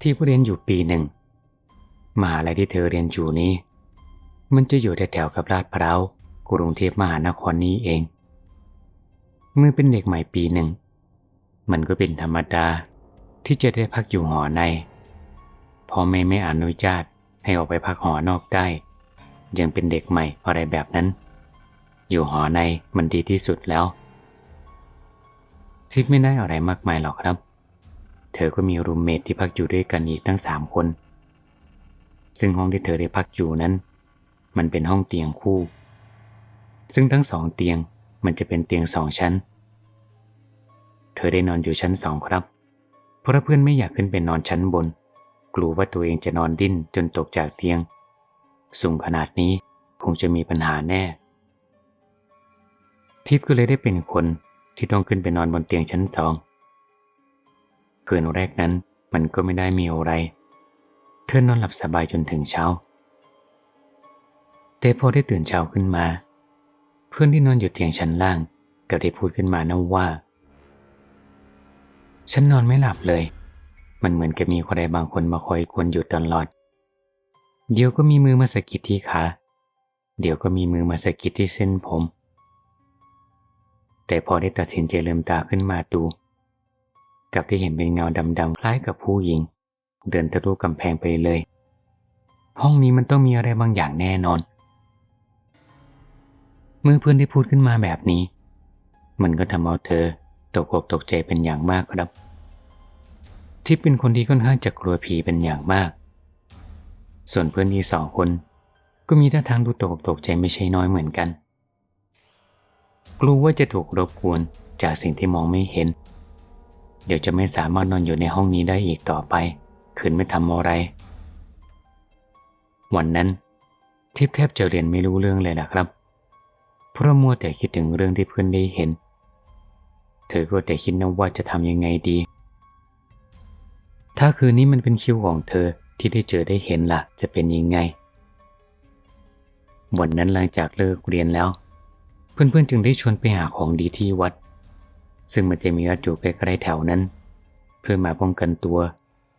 ที่ผู้เรียนอยู่ปีหนึ่งมหาลัยที่เธอเรียนอยู่นี้ มันจะอยู่แถวๆกับลาดพร้าวกรุงเทพมหานครนี้เอง เมื่อเป็นเด็กใหม่ปีหนึ่ง มันก็เป็นธรรมดาที่จะได้พักอยู่หอในพ่อแม่ไม่อนุญาตให้ออกไปพักหอนอกได้ ยังเป็นเด็กใหม่อะไรแบบนั้น อยู่หอในมันดีที่สุดแล้วทิพย์ไม่ได้อะไรมากมายหรอกครับ เธอก็มีรูมเมทที่พักอยู่ด้วยกันอีกตั้งสามคน ซึ่งห้องที่เธอได้พักอยู่นั้น มันเป็นห้องเตียงคู่ ซึ่งทั้งสองเตียงมันจะเป็นเตียงสองชั้น เธอได้นอนอยู่ชั้นสองครับ เพราะเพื่อนไม่อยากขึ้นไปนอนชั้นบน กลัวว่าตัวเองจะนอนดิ้นจนตกจากเตียง สูงขนาดนี้คงจะมีปัญหาแน่ ทิพย์ก็เลยได้เป็นคนที่ต้องขึ้นไปนอนบนเตียงชั้นสอง คืนแรกนั้น มันก็ไม่ได้มีอะไร เธอนอนหลับสบายจนถึงเช้า แต่พอได้ตื่นเช้าขึ้นมา เพื่อนที่นอนอยู่เตียงชั้นล่างก็ได้พูดขึ้นมานะว่า ฉันนอนไม่หลับเลย มันเหมือนกับมีใครบางคนมาคอยกวนอยู่ตลอด เดี๋ยวก็มีมือมาสะกิดที่ขา เดี๋ยวก็มีมือมาสะกิดที่เส้นผม แต่พอได้ตัดสินใจลืมตาขึ้นมาดู กลับได้เห็นเป็นเงาดำๆคล้ายกับผู้หญิง เดินทะลุกำแพงไปเลย ห้องนี้มันต้องมีอะไรบางอย่างแน่นอน เมื่อเพื่อนได้พูดขึ้นมาแบบนี้ มันก็ทำเอาเธอตกอกตกใจเป็นอย่างมากครับ ทิพย์เป็นคนที่ค่อนข้างจะกลัวผีเป็นอย่างมาก ส่วนเพื่อนอีกสองคน ก็มีท่าทางดูตกอกตกใจไม่ใช่น้อยเหมือนกัน กลัวว่าจะถูกรบกวนจากสิ่งที่มองไม่เห็น เดี๋ยวจะไม่สามารถนอนอยู่ในห้องนี้ได้อีกต่อไป คืนไม่ทำอะไร วันนั้นทิพแทบจะเรียนไม่รู้เรื่องเลยนะครับ เพราะมัวแต่คิดถึงเรื่องที่เพื่อนได้เห็น เธอก็แต่คิดนะว่าจะทำยังไงดี ถ้าคืนนี้มันเป็นคิวของเธอที่ได้เจอได้เห็นละ่ะ จะเป็นยังไง วันนั้นหลังจากเลิกเรียนแล้ว เพื่อนๆจึงได้ชวนไปหาของดีที่วัด ซึ่งมันจะมีวัดอยู่ใกล้ๆแถวนั้น เพื่อมาป้องกันตัว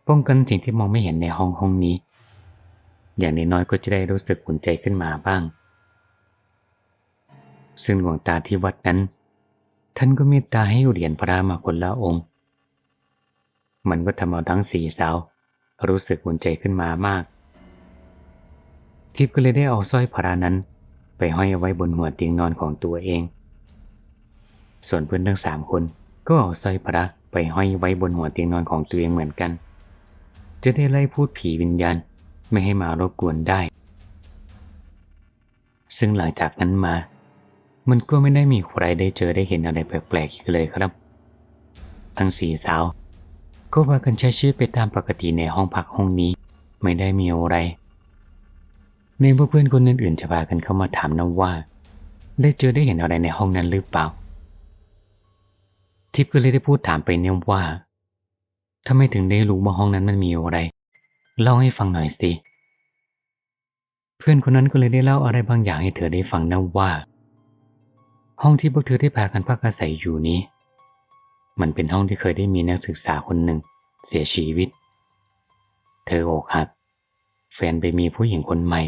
ป้องกันสิ่งที่มองไม่เห็นในห้องห้องนี้ อย่างน้อยๆก็จะได้รู้สึกอุ่นใจขึ้นมาบ้าง ซึ่งหลวงตาที่วัดนั้น ท่านก็เมตตาให้เหรียญพระมาคนละองค์ มันก็ทำเอาทั้งสี่สาว รู้สึกอุ่นใจขึ้นมามาก ทิพย์ก็เลยได้เอาสร้อยพระนั้น ไปห้อยเอาไว้บนหัวเตียงนอนของตัวเอง ส่วนเพื่อนทั้งสามคนก็เอาสร้อยพระไปห้อยไว้บนหัวเตียงนอนของตัวเองเหมือนกัน จะได้ไล่พูดผีวิญญาณไม่ให้มารบกวนได้ ซึ่งหลังจากนั้นมา มันก็ไม่ได้มีใครได้เจอได้เห็นอะไรแปลกๆอีกเลยครับ ทั้งสี่สาว ก็ว่ากันใช้ชีวิตไปตามปกติในห้องพักห้องนี้ ไม่ได้มีอะไรในเมื่อเพื่อนคนอื่นๆจะพากันเข้ามาถามนะว่า ได้เจอได้เห็นอะไรในห้องนั้นหรือเปล่า ทิพย์ก็เลยได้พูดถามไปเนี่ยว่าทำไมถึงได้รู้ว่าห้องนั้นมันมีอะไร เล่าให้ฟังหน่อยสิ เพื่อนคนนั้นก็เลยได้เล่าอะไรบางอย่างให้เธอได้ฟังนะว่า ห้องที่พวกเธอได้พากันพักอาศัยอยู่นี้ มันเป็นห้องที่เคยได้มีนักศึกษาคนหนึ่ง เสียชีวิต เธออกหัก แฟนไปมีผู้หญิงคนใหม่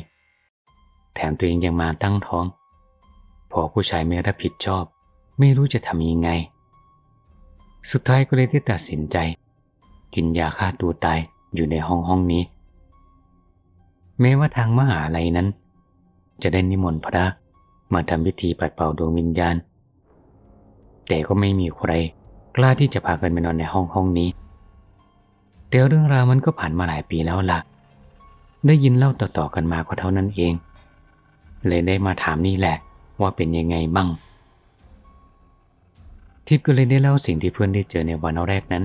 แถมตัวเองยังมาตั้งท้อง พอผู้ชายไม่รับผิดชอบ ไม่รู้จะทำยังไง สุดท้ายก็เลยได้ตัดสินใจ กินยาฆ่าตัวตายอยู่ในห้องห้องนี้ แม้ว่าทางมหาลัยนั้น จะได้นิมนต์พระมาทำพิธีปัดเป่าดวงวิญญาณ แต่ก็ไม่มีใครกล้าที่จะพากันไปนอนในห้องห้องนี้ แต่เรื่องราวมันก็ผ่านมาหลายปีแล้วล่ะ ได้ยินเล่าต่อๆกันมาก็เท่านั้นเอง เลยได้มาถามนี่แหละว่าเป็นยังไงบ้าง ทิพย์ก็เลยได้เล่าสิ่งที่เพื่อนได้เจอในวันแรกนั้น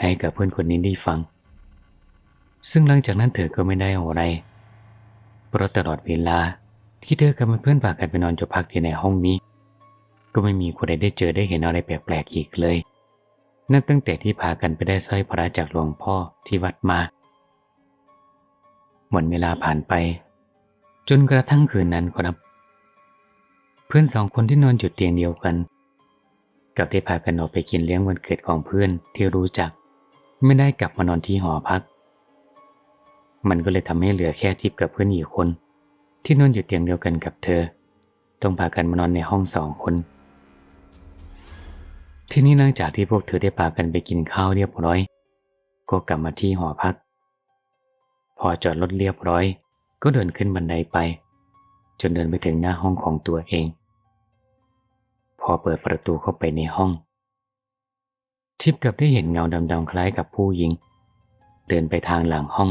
ให้กับเพื่อนคนนี้ได้ฟัง ซึ่งหลังจากนั้นเธอก็ไม่ได้อะไร เพราะตลอดเวลาที่เธอกับเพื่อนพากันไปนอนจบพักที่ในห้องนี้ ก็ไม่มีคนใดได้เจอได้เห็นอะไรแปลกๆอีกเลย นับตั้งแต่ที่พากันไปได้สร้อยพระจากหลวงพ่อที่วัดมาวันเวลาผ่านไป จนกระทั่งคืนนั้นครับ เพื่อนสองคนที่นอนจุดเตียงเดียวกัน กับได้พากันออกไปกินเลี้ยงวันเกิดของเพื่อนที่รู้จัก ไม่ได้กลับมานอนที่หอพัก มันก็เลยทำให้เหลือแค่ทิพกับเพื่อนอีกคน ที่นอนอยู่เตียงเดียวกันกับเธอ ต้องพากันมานอนในห้องสองคน ทีนี้หลังจากที่พวกเธอได้พากันไปกินข้าวเรียบร้อย ก็กลับมาที่หอพัก พอจอดรถเรียบร้อย ก็เดินขึ้นบันไดไป จนเดินไปถึงหน้าห้องของตัวเอง พอเปิดประตูเข้าไปในห้อง ทิพย์กับได้เห็นเงาดำๆคล้ายกับผู้หญิง เดินไปทางหลังห้อง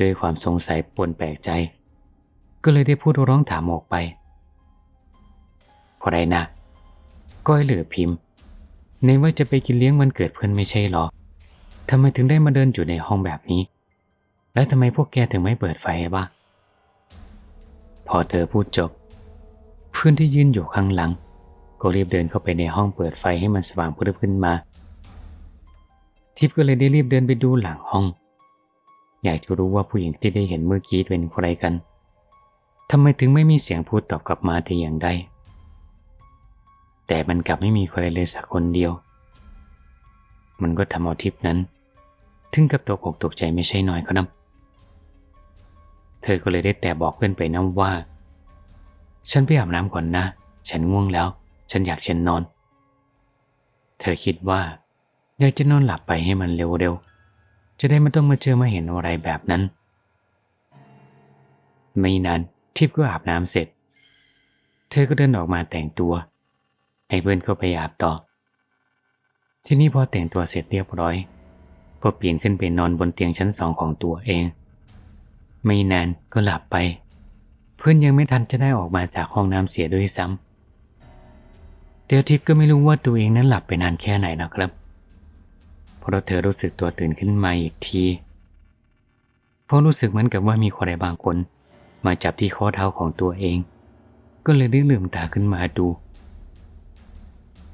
ด้วยความสงสัยปนแปลกใจ ก็เลยได้พูดร้องถามออกไปพอไรนะก้อยเหลือพิมพ์ในว่าจะไปกินเลี้ยงวันเกิดเพื่อนไม่ใช่หรอทำไมถึงได้มาเดินอยู่ในห้องแบบนี้ และทำไมพวกแกถึงไม่เปิดไฟบ้างพอเธอพูดจบ เพื่อนที่ยืนอยู่ข้างหลัง ก็รีบเดินเข้าไปในห้องเปิดไฟให้มันสว่างพรึบขึ้นมา ทิพย์ก็เลยได้รีบเดินไปดูหลังห้อง อยากจะรู้ว่าผู้หญิงที่ได้เห็นเมื่อกี้เป็นใครกันทำไมถึงไม่มีเสียงพูดตอบกลับมาแต่อย่างใดแต่มันกลับไม่มีใครเลยสักคนเดียว มันก็ทำเอาทิพย์นั้น ถึงกับตกอกตกใจไม่ใช่น้อยครับเธอก็เลยได้แต่บอกเพื่อนไปน้ำว่า ฉันไปอาบน้ำก่อนนะ ฉันง่วงแล้ว ฉันอยากฉันนอน เธอคิดว่า อยากจะนอนหลับไปให้มันเร็วๆ จะได้ไม่ต้องมาเจอมาเห็นอะไรแบบนั้น ไม่นานทิพย์ก็อาบน้ำเสร็จ เธอก็เดินออกมาแต่งตัว ให้เพื่อนเข้าไปอาบต่อ ทีนี้พอแต่งตัวเสร็จเรียบร้อย ก็เปลี่ยนขึ้นไปนอนบนเตียงชั้นสองของตัวเอง ไม่นานก็หลับไป เพื่อนยังไม่ทันจะได้ออกมาจากห้องน้ำเสียด้วยซ้ำเตียวทิพย์ก็ไม่รู้ว่าตัวเองนั้นหลับไปนานแค่ไหนนะครับ เพราะเธอรู้สึกตัวตื่นขึ้นมาอีกที เพราะรู้สึกเหมือนกับว่ามีใครบางคน มาจับที่ข้อเท้าของตัวเอง ก็เลยได้ลืมตาขึ้นมาดู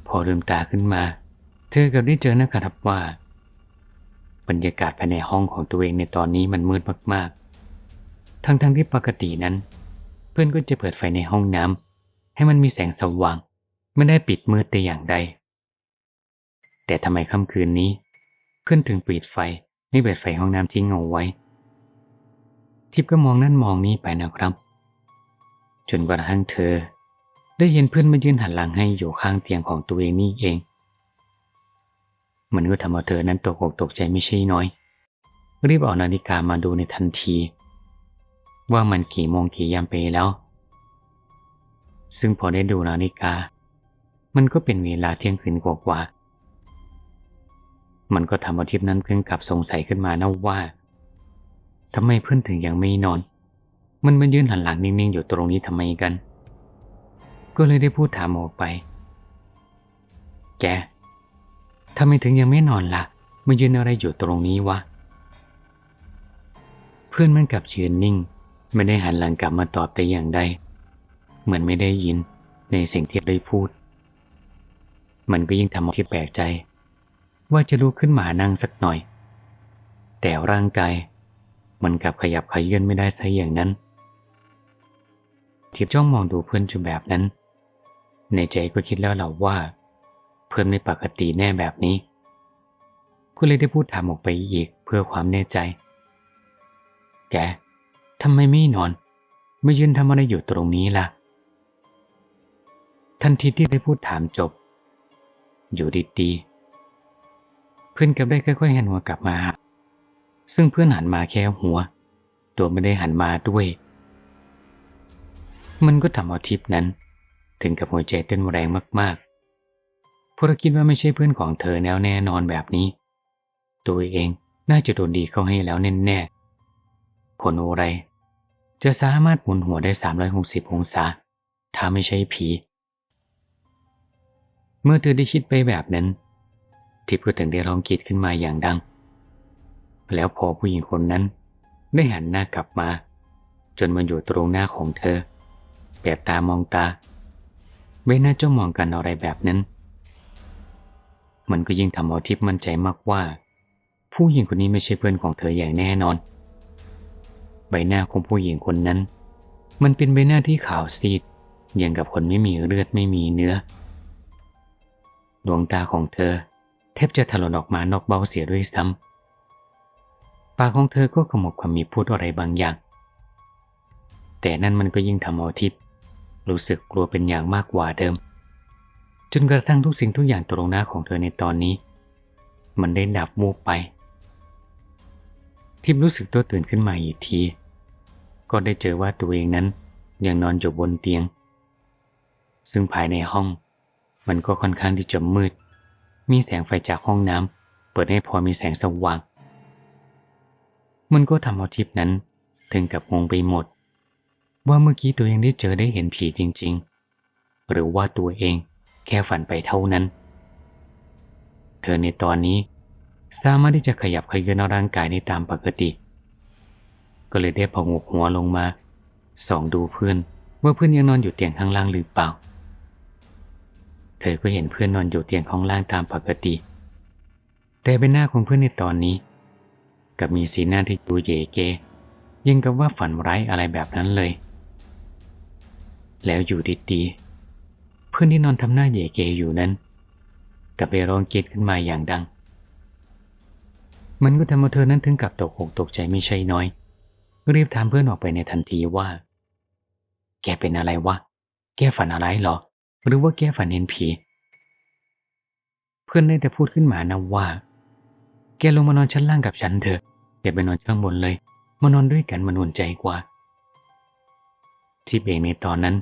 พอลืมตาขึ้นมา เธอกับได้เจอนะครับว่า บรรยากาศภายในห้องของตัวเองในตอนนี้มันมืดมากๆ ทั้งๆที่ปกตินั้น เพื่อนก็จะเปิดไฟในห้องน้ำให้มันมีแสงสว่าง ไม่ได้ปิดมืดแต่อย่างใด แต่ทำไมค่ำคืนนี้ เพื่อนถึงปิดไฟไม่เปิดไฟห้องน้ำทิ้งเอาไว้ ทิพย์ก็มองนั่นมองนี้ไปนะครับจนกระทั่งเธอ ได้เห็นเพื่อนมายืนหันหลังให้อยู่ข้างเตียงของตัวเองนี่เอง มันก็ทำเอาเธอนั้นตกอกตกใจไม่ใช่น้อย รีบเอานาฬิกามาดูในทันที ว่ามันกี่โมงกี่ยามไปแล้ว ซึ่งพอได้ดูนาฬิกา มันก็เป็นเวลาเที่ยงคืนกว่าๆมันก็ทำเอาทิพย์นั้นเพิ่งกลับสงสัยขึ้นมานะว่าทำไมเพื่อนถึงยังไม่นอน มันมายืนหันหลังนิ่งๆอยู่ตรงนี้ทำไมกัน ก็เลยได้พูดถามออกไป แกทำไมถึงยังไม่นอนละ่ะมายืนอะไรอยู่ตรงนี้วะ เพื่อนมันกลับยืนนิ่ง ไม่ได้หันหลังกลับมาตอบแต่อย่างใด เหมือนไม่ได้ยินในสิ่งที่ได้พูด มันก็ยิ่งทำให้ที่แปลกใจ ว่าจะลุกขึ้นมานั่งสักหน่อย แต่ร่างกาย มันกลับขยับขยื่นไม่ได้ซะอย่างนั้น ทิพจ้องมองดูเพื่อนจุแบบนั้น ในใจก็คิดแล้วเหล่าว่า เพื่อนไม่ปกติแน่แบบนี้ ก็เลยได้พูดถามออกไปอีกเพื่อความแน่ใจ แก ทำไมไม่นอน ไม่ยืนทำอะไรอยู่ตรงนี้ล่ะ ทันทีที่ได้พูดถามจบ อยู่ดีๆเพื่อนกับได้ค่อยๆหันหัวกลับมาซึ่งเพื่อนหันมาแค่หัว ตัวไม่ได้หันมาด้วย มันก็ทำเอาทิปนั้น ถึงกับหัวใจเต้นแรงมากๆเพราะคิดว่าไม่ใช่เพื่อนของเธอแน่แน่นอนแบบนี้ ตัวเองน่าจะโดนดีเข้าให้แล้วแน่ๆคนโอไร จะสามารถหมุนหัวได้ 360 องศา ถ้าไม่ใช่ผี เมื่อเธอได้คิดไปแบบนั้น ทิพย์ก็ถึงได้ร้องกรีดขึ้นมาอย่างดัง แล้วพอผู้หญิงคนนั้นได้หันหน้ากลับมา จนมันอยู่ตรงหน้าของเธอ แบบตามองตาใบหน้าจ้องมองกันอะไรแบบนั้น มันก็ยิ่งทำเอาทิพย์มั่นใจมากว่า ผู้หญิงคนนี้ไม่ใช่เพื่อนของเธออย่างแน่นอน ใบหน้าของผู้หญิงคนนั้น มันเป็นใบหน้าที่ขาวซีดอย่างกับคนไม่มีเลือดไม่มีเนื้อ ดวงตาของเธอ แทบจะถลนออกมานอกเบ้าเสียด้วยซ้ำปากของเธอก็ขมบขมีพูดอะไรบางอย่าง แต่นั่นมันก็ยิ่งทำเอาทิพย์รู้สึกกลัวเป็นอย่างมากกว่าเดิม จนกระทั่งทุกสิ่งทุกอย่างตรงหน้าของเธอในตอนนี้ มันได้ดับวูบไป ทิพย์รู้สึกตัวตื่นขึ้นมาอีกที ก็ได้เจอว่าตัวเองนั้นยังนอนอยู่บนเตียง ซึ่งภายในห้อง มันก็ค่อนข้างที่จะมืด มีแสงไฟจากห้องน้ำเปิดให้พอมีแสงสว่าง มันก็ทำเอาทิพนั้นถึงกับงงไปหมด ว่าเมื่อกี้ตัวเองได้เจอได้เห็นผีจริง ๆ หรือว่าตัวเองแค่ฝันไปเท่านั้น เธอในตอนนี้สามารถที่จะขยับขยื่นร่างกายได้ตามปกติ ก็เลยได้พองกหัวลงมาส่องดูเพื่อนว่าเพื่อนยังนอนอยู่เตียงข้างล่างหรือเปล่า เธอก็เห็นเพื่อนนอนอยู่เตียงข้างล่างตามปกติ แต่เป็นหน้าของเพื่อนในตอนนี้ กับมีสีหน้าที่ดูเยเกยังกับว่าฝันร้ายอะไรแบบนั้นเลย แล้วอยู่ดีๆเพื่อนที่นอนทำหน้าเยเกอยู่นั้น กับไปร้องกรีดขึ้นมาอย่างดัง มันก็ทำให้เธอนั้นถึงกับตกอกตกใจไม่ใช่น้อย รีบถามเพื่อนออกไปในทันทีว่า แกเป็นอะไรวะ แกฝันอะไรเหรอ หรือว่าแกฝันเห็นผี เพื่อนได้แต่พูดขึ้นมานะว่า แกลงมานอนชั้นล่างกับฉันเถอะ อย่าไปนอนข้างบนเลย มานอนด้วยกันมันอุ่นใจกว่า ที่เบงในตอนนั้น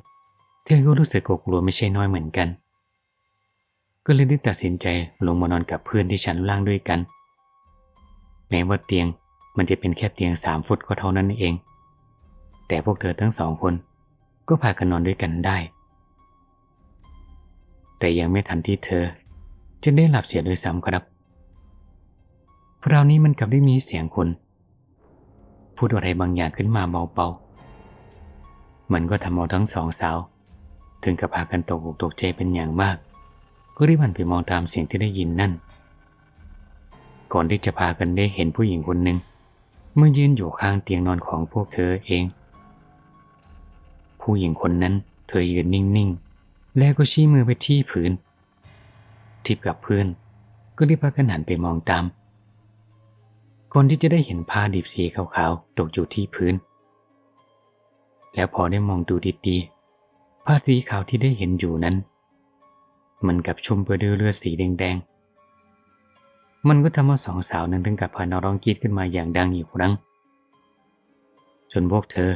เธอก็รู้สึกกลัวไม่ใช่น้อยเหมือนกัน ก็เลยได้ตัดสินใจลงมานอนกับเพื่อนที่ชั้นล่างด้วยกันแม้ว่าเตียง มันจะเป็นแค่เตียงสามฟุตก็เท่านั้นเอง แต่พวกเธอทั้งสองคนก็พากันนอนด้วยกันได้ แต่ยังไม่ทันที่เธอจะได้หลับเสียโดยซ้ำครับคราวนี้มันกลับได้มีเสียงคน พูดอะไรบางอย่างขึ้นมาเบาๆมันก็ทำเอาทั้งสองสาว ถึงกับพากันตกอกตกใจเป็นอย่างมาก ก็รีบหันไปมองตามเสียงที่ได้ยินนั่น ก่อนที่จะพากันได้เห็นผู้หญิงคนหนึ่ง มื่อยืนอยู่ข้างเตียงนอนของพวกเธอเอง ผู้หญิงคนนั้นเธอยืนนิ่งๆ แล้วก็ชี้มือไปที่พื้น ทิพกับเพื่อน ก็รีบพากันหันไปมองตามก่อนที่จะได้เห็นผ้าดิบสีขาวๆ ตกอยู่ที่พื้น แล้วพอได้มองดูดีๆผ้าสีขาวที่ได้เห็นอยู่นั้น มันกับชุ่มไปด้วยเลือดสีแดงๆ มันก็ทำให้สองสาวนั้นถึงกับพานร้องกรีดขึ้นมาอย่างดังอีกครั้ง จนพวกเธอ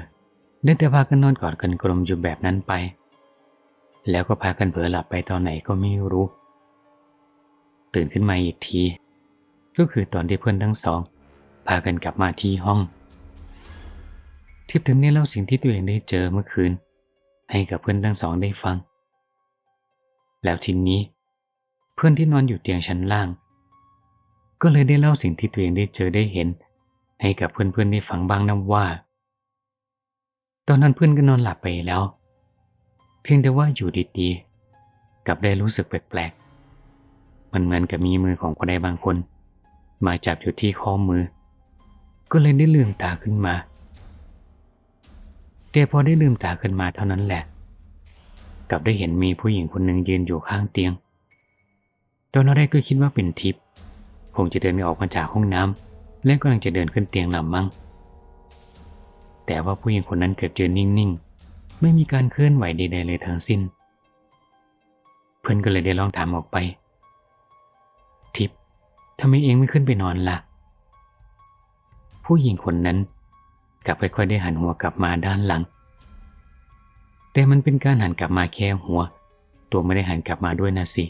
ได้แต่พากันนอนกอดกันกลมอยู่แบบนั้นไป แล้วก็พากันเผลอหลับไปตอนไหนก็ไม่รู้ ตื่นขึ้นมาอีกที ก็คือตอนที่เพื่อนทั้งสอง พากันกลับมาที่ห้อง ทิพย์ถึงได้เล่าสิ่งที่ตัวเองได้เจอเมื่อคืน ให้กับเพื่อนทั้งสองได้ฟัง แล้วทีนี้ เพื่อนที่นอนอยู่เตียงชั้นล่าง ก็เลยได้เล่าสิ่งที่ตัวเองได้เจอได้เห็น ให้กับเพื่อนๆได้ฟังบ้างนะว่า ตอนนั้นเพื่อนก็นอนหลับไปแล้ว เพียงแต่ว่าอยู่ดีๆกับได้รู้สึกแปลกๆ มันเหมือนกับมีมือของคนใดบางคน มาจับอยู่ที่ข้อมือ ก็เลยได้ลืมตาขึ้นมา แต่พอได้ลืมตาขึ้นมาเท่านั้นแหละ กับได้เห็นมีผู้หญิงคนหนึ่งยืนอยู่ข้างเตียง ตอนแรกก็คิดว่าเป็นทิพย์ คงจะเดินออกมาจากห้องน้ำและกำลังจะเดินขึ้นเตียงหลำมั้ง แต่ว่าผู้หญิงคนนั้นเกิดยืนนิ่งๆ ไม่มีการเคลื่อนไหวใดๆเลยทั้งสิ้น เพื่อนก็เลยได้ลองถามออกไป ทิพทำไมเองไม่ขึ้นไปนอนละ่ะ ผู้หญิงคนนั้นกลับค่อยๆได้หันหัวกลับมาด้านหลัง แต่มันเป็นการหันกลับมาแค่หัว ตัวไม่ได้หันกลับมาด้วยนะสิ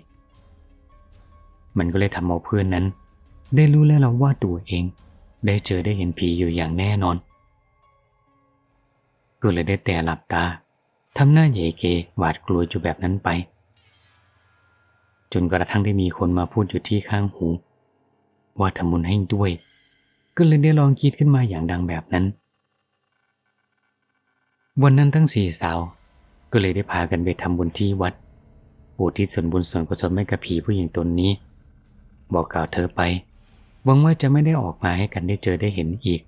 มันก็เลยทำเอาเพื่อนนั้น ได้รู้แล้วเราว่าตัวเอง ได้เจอได้เห็นผีอยู่อย่างแน่นอน ก็เลยได้แต่หลับตาทำหน้าเหยเกหวาดกลัวอยู่แบบนั้นไป จนกระทั่งได้มีคนมาพูดอยู่ที่ข้างหู ว่าทำบุญให้ด้วย ก็เลยได้ลองคิดขึ้นมาอย่างดังแบบนั้น วันนั้นทั้งสี่สาว ก็เลยได้พากันไปทำบุญที่วัดอุทิศส่วนบุญส่วนกุศลให้กับผีผู้หญิงตนนี้ บอกกล่าวเธอไป หวังว่าจะไม่ได้ออกมาให้กันได้เจอได้เห็นอีก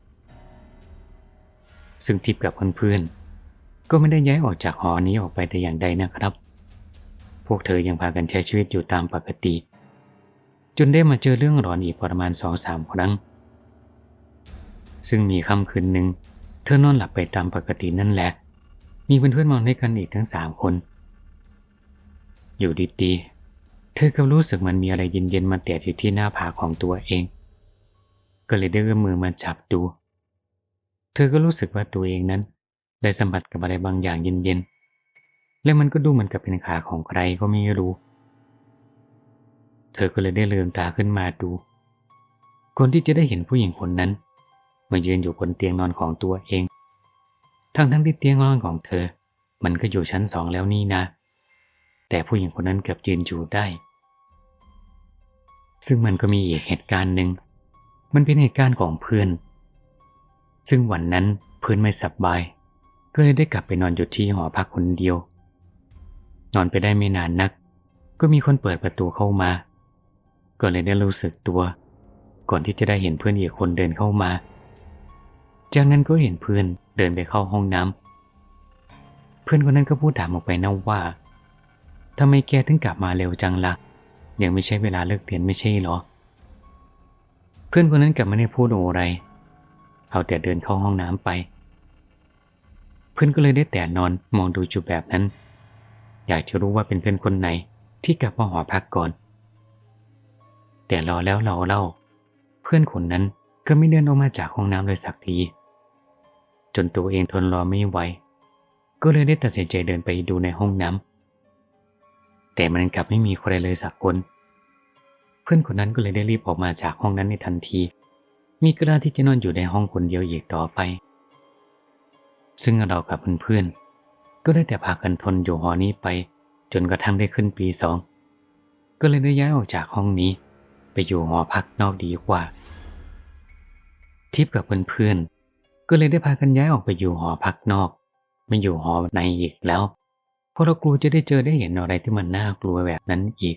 ซึ่งทิพย์กับเพื่อนๆ ก็ไม่ได้ย้ายออกจากหอนี้ออกไปแต่อย่างใดนะครับ พวกเธอยังพากันใช้ชีวิตอยู่ตามปกติ จนได้มาเจอเรื่องร้อนอีกประมาณสองสามครั้ง ซึ่งมีค่ำคืนหนึ่งเธอนอนหลับไปตามปกตินั่นแหละ มีเพื่อนๆมานด้วยกันอีกทั้งสามคน อยู่ดีๆเธอก็รู้สึกมันมีอะไรเย็นๆมาแตะอยู่ที่หน้าผากของตัวเอง ก็เลยได้เอื้อมมือมาจับดู เธอก็รู้สึกว่าตัวเองนั้น ได้สัมผัสกับอะไรบางอย่างเย็นๆ และมันก็ดูเหมือนกับเป็นขาของใครก็ไม่รู้ เธอก็เลยได้ลืมตาขึ้นมาดู คนที่จะได้เห็นผู้หญิงคนนั้นมายืนอยู่บนเตียงนอนของตัวเอง ทั้งทั้งที่เตียงนอนของเธอ มันก็อยู่ชั้นสองแล้วนี่นะ แต่ผู้หญิงคนนั้นเกือบยืนอยู่ได้ ซึ่งมันก็มีอีกเหตุการณ์หนึ่ง มันเป็นเหตุการณ์ของเพื่อน ซึ่งวันนั้นเพื่อนไม่สบาย ก็เลยได้กลับไปนอนอยู่ที่หอพักคนเดียว นอนไปได้ไม่นานนัก ก็มีคนเปิดประตูเข้ามา ก็เลยได้รู้สึกตัว ก่อนที่จะได้เห็นเพื่อนอีกคนเดินเข้ามา จากนั้นก็เห็นเพื่อนเดินไปเข้าห้องน้ำเพื่อนคนนั้นก็พูดถามออกไปนะว่าทำไมแกถึงกลับมาเร็วจังละ่ะยังไม่ใช่เวลาเลิกเรียนไม่ใช่หรอ พื่อนคนนั้นกลับไม่ได้พูดอะไร เอาแต่เดินเข้าห้องน้ำไป เพื่อนก็เลยได้แต่นอนมองดูจุแบบนั้น อยากจะรู้ว่าเป็นเพื่อนคนไหนที่กลับมาหอพักก่อน แต่รอแล้วรอเล่า เพื่อนคนนั้นก็ไม่เดินออกมาจากห้องน้ำเลยสักที จนตัวเองทนรอไม่ไหว ก็เลยได้ตัดสินใจเดินไปดูในห้องน้ำแต่มันกลับไม่มีใครเลยสักคนเพื่อนคนนั้นก็เลยได้รีบออกมาจากห้องนั้นในทันที มีกล้าที่จะนอนอยู่ในห้องคนเดียวอีกต่อไป ซึ่งเรากับเพื่อนๆก็ได้แต่พากันทนอยู่หอนี้ไป จนกระทั่งได้ขึ้นปีสองก็เลยได้ย้ายออกจากห้องนี้ ไปอยู่หอพักนอกดีกว่า ทิพย์กับเพื่อนๆก็เลยได้พากันย้ายออกไปอยู่หอพักนอก ไม่อยู่หอในอีกแล้วเพราะเรากลัวจะได้เจอได้เห็นอะไรที่มันน่ากลัวแบบนั้นอีก